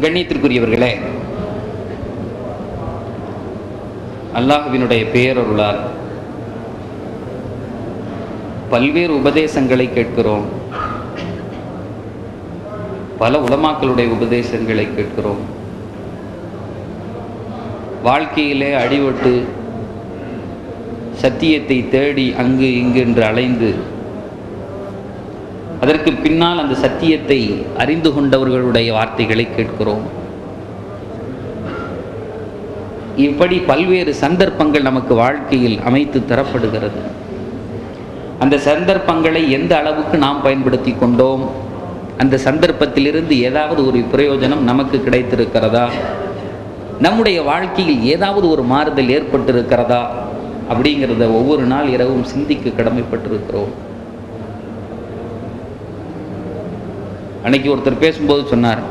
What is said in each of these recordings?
கண்ணியத்திற்குரியவர்களே அல்லாஹுவினுடைய பேரருளால் பல்வேறு உபதேசங்களை கேட்கிறோம். பல உலமாக்களுடைய உபதேசங்களை கேட்கிறோம். வாழ்க்கையிலே அடிபட்டு சத்தியத்தை தேடி அங்கு இங்கு என்று அலைந்து அதற்கு பின்னால் அந்த சத்தியத்தை அறிந்து கொண்டவர்களுடைய வார்த்தைகளை கேட்கிறோம். இப்படி பல்வேறு சந்தர்ப்பங்கள் நமக்கு வாழ்க்கையில் அமைத்து தரப்படுகிறது. அந்த சந்தர்ப்பங்களை எந்த அளவுக்கு நாம் பயன்படுத்தி கொண்டோம்? அந்த சந்தர்ப்பத்திலிருந்து ஏதாவது ஒரு பிரயோஜனம் நமக்கு கிடைத்திருக்கிறதா? நம்முடைய வாழ்க்கையில் ஏதாவது ஒரு மாறுதல் ஏற்பட்டிருக்கிறதா? அப்படிங்கிறத ஒவ்வொரு நாள் இரவும் சிந்திக்க கடமைப்பட்டிருக்கிறோம். அன்னைக்கு ஒருத்தர் பேசும்போது சொன்னார்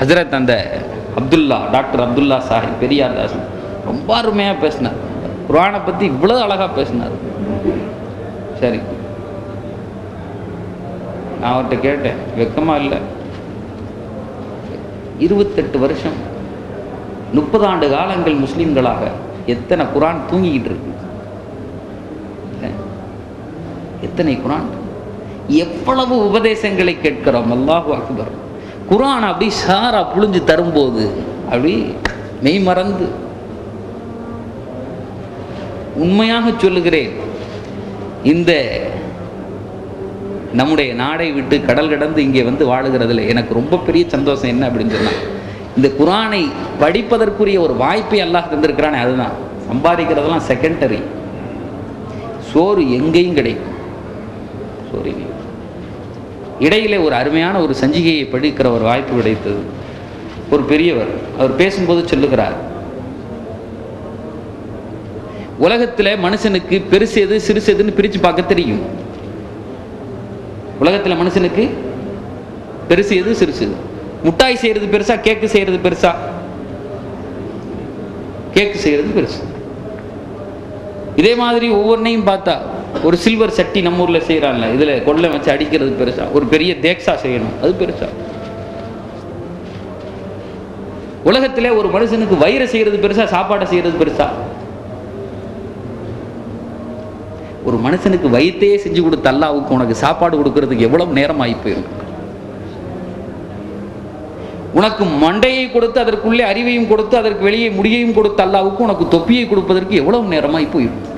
ஹசரத் அந்த அப்துல்லா டாக்டர் அப்துல்லா சாஹிப் பெரியார் தாஸ் ரொம்ப அருமையாக பேசினார். குரானை பற்றி இவ்வளோ அழகாக பேசினார். சரி. நான் அவர்கிட்ட கேட்டேன் வெக்கமாக இல்லை. இருபத்தெட்டு வருஷம் முப்பது ஆண்டு காலங்கள் முஸ்லீம்களாக எத்தனை குரான் தூங்கிக்கிட்டு இருக்கு? எத்தனை குரான் எவ்வளவு உபதேசங்களை கேட்கிறோம்? அல்லாஹு அக்பர். குரான் அப்படி சாரா புழிஞ்சு தரும்போது அப்படி மெய் மறந்து. உண்மையாக சொல்லுகிறேன் இந்த நம்முடைய நாடை விட்டு கடல் கடந்து இங்கே வந்து வாழுகிறதுல எனக்கு ரொம்ப பெரிய சந்தோஷம் என்ன அப்படின்னு சொன்னால் இந்த குரானை படிப்பதற்குரிய ஒரு வாய்ப்பை அல்லாஹ் தந்திருக்கிறானே அதுதான். சம்பாதிக்கிறதெல்லாம் செகண்டரி சோறு எங்கேயும் கிடைக்கும். சோறு இடையிலே ஒரு அருமையான ஒரு சஞ்சிகையை படிக்கிற ஒரு வாய்ப்பு கிடைத்தது. ஒரு பெரியவர் அவர் பேசும்போது சொல்லுகிறார். உலகத்தில் மனுஷனுக்கு பெருசு எது சிறுசு எதுன்னு பிரித்து பார்க்க தெரியும். உலகத்தில் மனுஷனுக்கு பெருசு எது சிறுசு எது? முட்டாய் செய்கிறது பெருசா கேக்கு செய்கிறது பெருசா? கேக்கு செய்கிறது பெருசு. இதே மாதிரி ஒவ்வொன்றையும் பார்த்தா ஒரு சில்வர் சட்டி நம்ம ஊரில் செய்யறான்ல இதுல கொள்ளை வச்சு அடிக்கிறது பெருசா. ஒரு பெரிய தேக்ஸா செய்யணும். அது பெருசா. உலகத்தில் ஒரு மனுஷனுக்கு வயிறு செய்யறது பெருசா சாப்பாடை செய்யறது பெருசா. ஒரு மனுஷனுக்கு வயிற்றையே செஞ்சு கொடுத்த அல்லாவுக்கு உனக்கு சாப்பாடு கொடுக்கறதுக்கு எவ்வளவு நேரம் ஆகி போயிடும் உனக்கு மண்டையை கொடுத்து அதற்குள்ளே அறிவையும் கொடுத்து அதற்கு வெளியே முடியையும் கொடுத்த அல்லாவுக்கு உனக்கு தொப்பியை கொடுப்பதற்கு எவ்வளவு நேரமாய் போயிடும்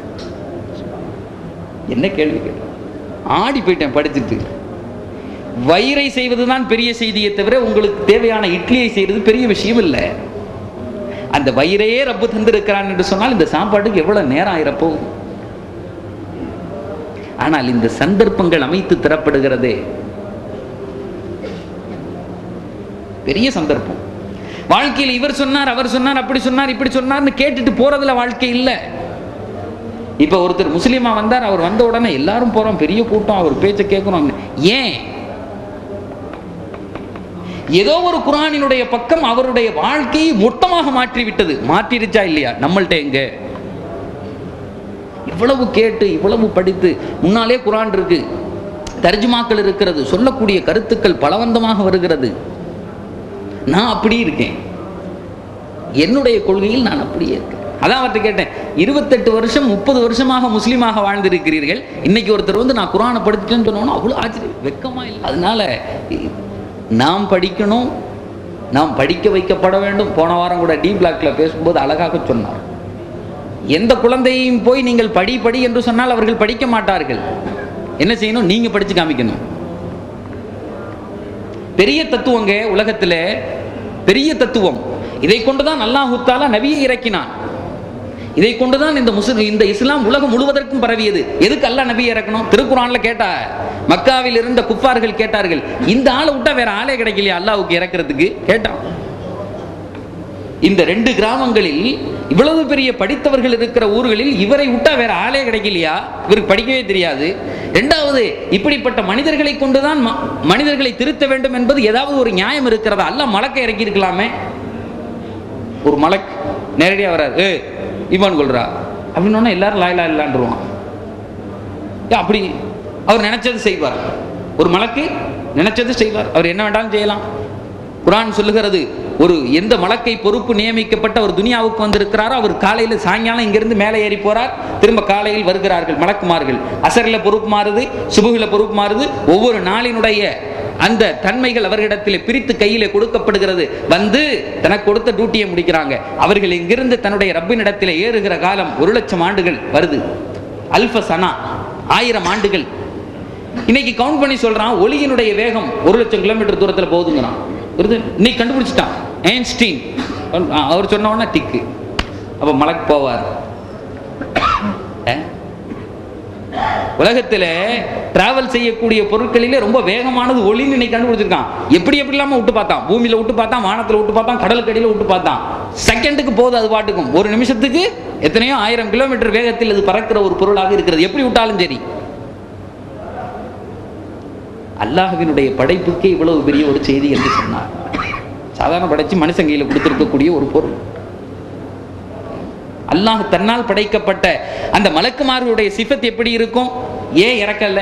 என்ன கேள்வி கேட்டேன்? ஆடி போயிட்டேன் படிச்சுட்டு. வயிறை செய்வதுதான் பெரிய செய்தியை தவிர உங்களுக்கு தேவையான இட்லியை செய்யறது பெரிய விஷயம் இல்லை. அந்த வயிறையே ரப்பு தந்திருக்கிறான் என்று சொன்னால் இந்த சாப்பாட்டுக்கு எவ்வளவு நேரம் ஆயிரப்போ? ஆனால் இந்த சந்தர்ப்பங்கள் அமைத்து தரப்படுகிறதே. பெரிய சந்தர்ப்பம். வாழ்க்கையில் இவர் சொன்னார் அவர் சொன்னார் அப்படி சொன்னார் இப்படி சொன்னார்னு கேட்டுட்டு போறதுல வாழ்க்கை இல்லை. இப்ப ஒருத்தர் முஸ்லீமா வந்தார் அவர் வந்த உடனே எல்லாரும் போறோம் பெரிய கூட்டம் அவர் பேச்சை கேட்கணும் ஏன்? ஏதோ ஒரு குரானினுடைய பக்கம் அவருடைய வாழ்க்கையை மொத்தமாக மாற்றி விட்டது மாற்றிருச்சா இல்லையா? நம்மள்ட்ட எங்க? இவ்வளவு கேட்டு இவ்வளவு படித்து முன்னாலே குரான் இருக்கு. தர்ஜுமாக்கள் இருக்கிறது சொல்லக்கூடிய கருத்துக்கள் பலவந்தமாக வருகிறது. நான் அப்படி இருக்கேன். என்னுடைய கொள்கையில் நான் அப்படியே இருக்கேன். அதான் அவர்கிட்ட கேட்டேன் இருபத்தெட்டு வருஷம் முப்பது வருஷமாக முஸ்லீமாக வாழ்ந்திருக்கிறீர்கள். இன்னைக்கு ஒருத்தர் வந்து நான் குரானை படிச்சுட்டேன்னு சொன்னோன்னா அவ்வளோ ஆச்சரியம் வெக்கமா இல்லை. அதனால நாம் படிக்கணும் நாம் படிக்க வைக்கப்பட வேண்டும். போன வாரம் கூட டி பிளாக்ல பேசும்போது அழகாக சொன்னார். எந்த குழந்தையும் போய் நீங்கள் படி படி என்று சொன்னால் அவர்கள் படிக்க மாட்டார்கள். என்ன செய்யணும்? நீங்க படிச்சு காமிக்கணும். பெரிய தத்துவங்க உலகத்துல பெரிய தத்துவம். இதை கொண்டுதான் நல்லா தாலா நபியை இறக்கினான். இதை கொண்டுதான் இந்த முஸ்லிம் இந்த இஸ்லாம் உலகம் முழுவதற்கும் பரவியது. எதுக்கு அல்ல நபியை இறக்கணும்? திருக்குறான்ல கேட்டா மக்காவில் இருந்த குப்பார்கள் கேட்டார்கள். இந்த ஆளை விட்டா வேற ஆளே கிடைக்கலையா அல்லாஹ்வுக்கு இறக்குறதுக்கு? கேட்டான். இந்த ரெண்டு கிராமங்களில் இவ்வளவு பெரிய படித்தவர்கள் இருக்கிற ஊர்களில் இவரை விட்டா வேற ஆளே கிடைக்கலையா? இவருக்கு படிக்கவே தெரியாது. இரண்டாவது இப்படிப்பட்ட மனிதர்களை கொண்டுதான் ம- மனிதர்களை திருத்த வேண்டும் என்பது ஏதாவது ஒரு நியாயம் இருக்கிறதா? அல்ல மலக்க இறக்கி இருக்கலாமே ஒரு மலக் நேரடியா வராது ஏ கொள்றா அப்படின்னு எல்லாரும் லாயலா இல்லான்றுவான் அப்படி அவர் நினைச்சது செய்வார். ஒரு மலக்கு நினைச்சது செய்வார். அவர் என்ன வேண்டாலும் செய்யலாம். குரான் சொல்லுகிறது ஒரு எந்த மலக்கை பொறுப்பு நியமிக்கப்பட்ட ஒரு துனியாவுக்கு வந்திருக்கிறாரோ அவர் காலையில் சாயங்காலம் இங்கிருந்து மேலே ஏறி போறார். திரும்ப காலையில் வருகிறார்கள் மலக்குமார்கள். அசரில் பொறுப்பு மாறுது சுபுகில பொறுப்பு மாறுது. ஒவ்வொரு நாளினுடைய அந்த தன்மைகள் அவர்களிடத்தில் பிரித்து கையிலே கொடுக்கப்படுகிறது. வந்து தனக்கு கொடுத்த டியூட்டியை முடிக்கிறாங்க. அவர்கள் இங்கிருந்து தன்னுடைய ரப்பினிடத்தில் ஏறுகிற காலம் ஒரு லட்சம் ஆண்டுகள் வருது. அல்ஃப சனா ஆயிரம் ஆண்டுகள். இன்னைக்கு கவுண்ட் பண்ணி சொல்றான் ஒளியினுடைய வேகம் ஒரு லட்சம் கிலோமீட்டர் தூரத்தில் போகுதுங்கிறான். வருது இன்னைக்கு கண்டுபிடிச்சிட்டான். ஏன்ஸ்டீன் அவர் சொன்ன உடனே டிக்கு அப்ப மலைக்கு போவார். உலகத்துல டிராவல் செய்யக்கூடிய பொருட்களிலே ரொம்ப வேகமானது ஒளின்னு இன்னைக்கு கண்டுபிடிச்சிருக்கான். எப்படி எப்படி இல்லாம விட்டு பார்த்தான். பூமியில விட்டு பார்த்தான் வானத்துல விட்டு பார்த்தான் கடலுக்கடியில் விட்டு பார்த்தான். செகண்டுக்கு போகுது அது பாட்டுக்கும். ஒரு நிமிஷத்துக்கு எத்தனையோ ஆயிரம் கிலோமீட்டர் வேகத்தில் அது பறக்கிற ஒரு பொருளாக இருக்கிறது. எப்படி விட்டாலும் சரி. அல்லாஹுவினுடைய படைப்புக்கே இவ்வளவு பெரிய ஒரு செய்தி என்று சொன்னார். சாதாரண படைச்சு மனுஷன் கையில கொடுத்திருக்கக்கூடிய ஒரு பொருள். அல்லாஹ் தன்னால் படைக்கப்பட்ட அந்த மலக்குமார்களுடைய சிஃபத் எப்படி இருக்கும்? ஏன் இறக்கல?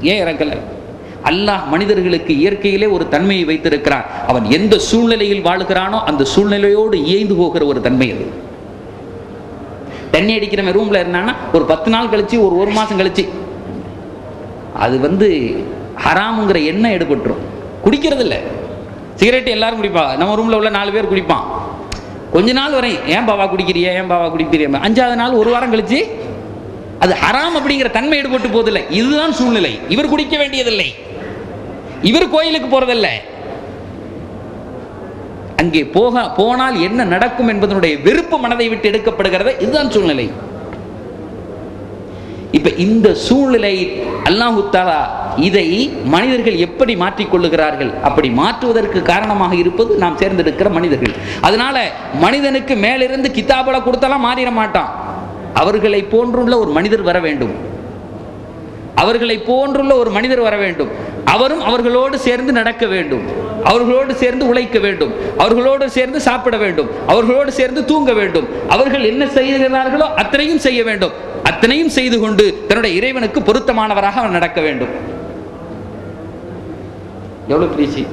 ஏன் இறக்கல? அல்லாஹ் மனிதர்களுக்கு இயற்கையிலே ஒரு தன்மையை வைத்திருக்கிறான். அவன் எந்த சூழ்நிலையில் வாழுகிறானோ அந்த சூழ்நிலையோடு இயைந்து போகிற ஒரு தன்மை அது. தண்ணி அடிக்கிறவன் ரூம்ல இருந்தான்னா ஒரு பத்து நாள் கழிச்சு ஒரு ஒரு மாசம் கழிச்சு. அது வந்து ஹராமுங்கிற எண்ணம் எடுபட்டுரும். குடிக்கிறது இல்ல சிகரெட் எல்லாரும் குடிப்பா. நம்ம ரூம்ல உள்ள நாலு பேர் குடிப்பான். கொஞ்ச நாள் வரை ஏன் பாவா குடிக்கிறியா? ஏன் பாவா குடிக்கிறியா? அஞ்சாவது நாள் ஒரு வாரம் கழிச்சு அது ஹராம் அப்படிங்கிற தன்மை எடுபட்டு போதில்லை. இதுதான் சூழ்நிலை. இவர் குடிக்க வேண்டியதில்லை. இவர் கோயிலுக்கு போறதில்லை. அங்கே போக போனால் என்ன நடக்கும் என்பதனுடைய வெறுப்பு மனதை விட்டு எடுக்கப்படுகிறது இதுதான் சூழ்நிலை. இப்ப இந்த சூழ்நிலை அல்லாஹு தாலா இதை மனிதர்கள் எப்படி மாற்றிக்கொள்ளுகிறார்கள்? அப்படி மாற்றுவதற்கு காரணமாக இருப்பது நாம் சேர்ந்திருக்கிற மனிதர்கள். அதனால மனிதனுக்கு மேலிருந்து கித்தாபலை கொடுத்தாலாம் மாறிட மாட்டான். அவர்களை போன்றுள்ள ஒரு மனிதர் வர வேண்டும். அவர்களை போன்றுள்ள ஒரு மனிதர் வர வேண்டும். அவரும் அவர்களோடு சேர்ந்து நடக்க வேண்டும். அவர்களோடு சேர்ந்து உழைக்க வேண்டும். அவர்களோடு சேர்ந்து சாப்பிட வேண்டும். அவர்களோடு சேர்ந்து தூங்க வேண்டும். அவர்கள் என்ன செய்கிறார்களோ அத்தனையும் செய்ய வேண்டும். அத்தனையும் செய்து கொண்டு தன்னுடைய இறைவனுக்கு பொருத்தமானவராக அவன் நடக்க வேண்டும். எவ்வளவு பிரீச்சி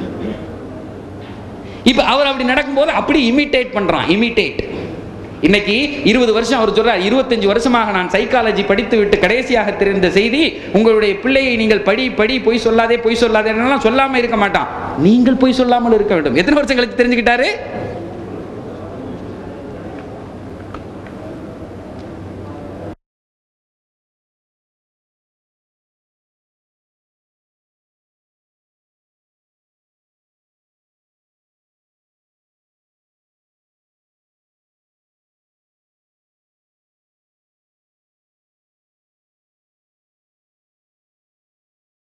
இப்ப அவர் அப்படி நடக்கும்போது அப்படி இமிட்டேட் பண்றான் இமிட்டேட் இன்னைக்கு இருபது வருஷம் அவர் சொல்றார் இருபத்தஞ்சு வருஷமாக நான் சைக்காலஜி படித்து விட்டு கடைசியாக தெரிந்த செய்தி உங்களுடைய பிள்ளையை நீங்கள் படி படி பொய் சொல்லாதே பொய் சொல்லாதே சொல்லாம இருக்க மாட்டான். நீங்கள் பொய் சொல்லாமல் இருக்க வேண்டும். எத்தனை வருஷம் கழிச்சு தெரிஞ்சுக்கிட்டாரு?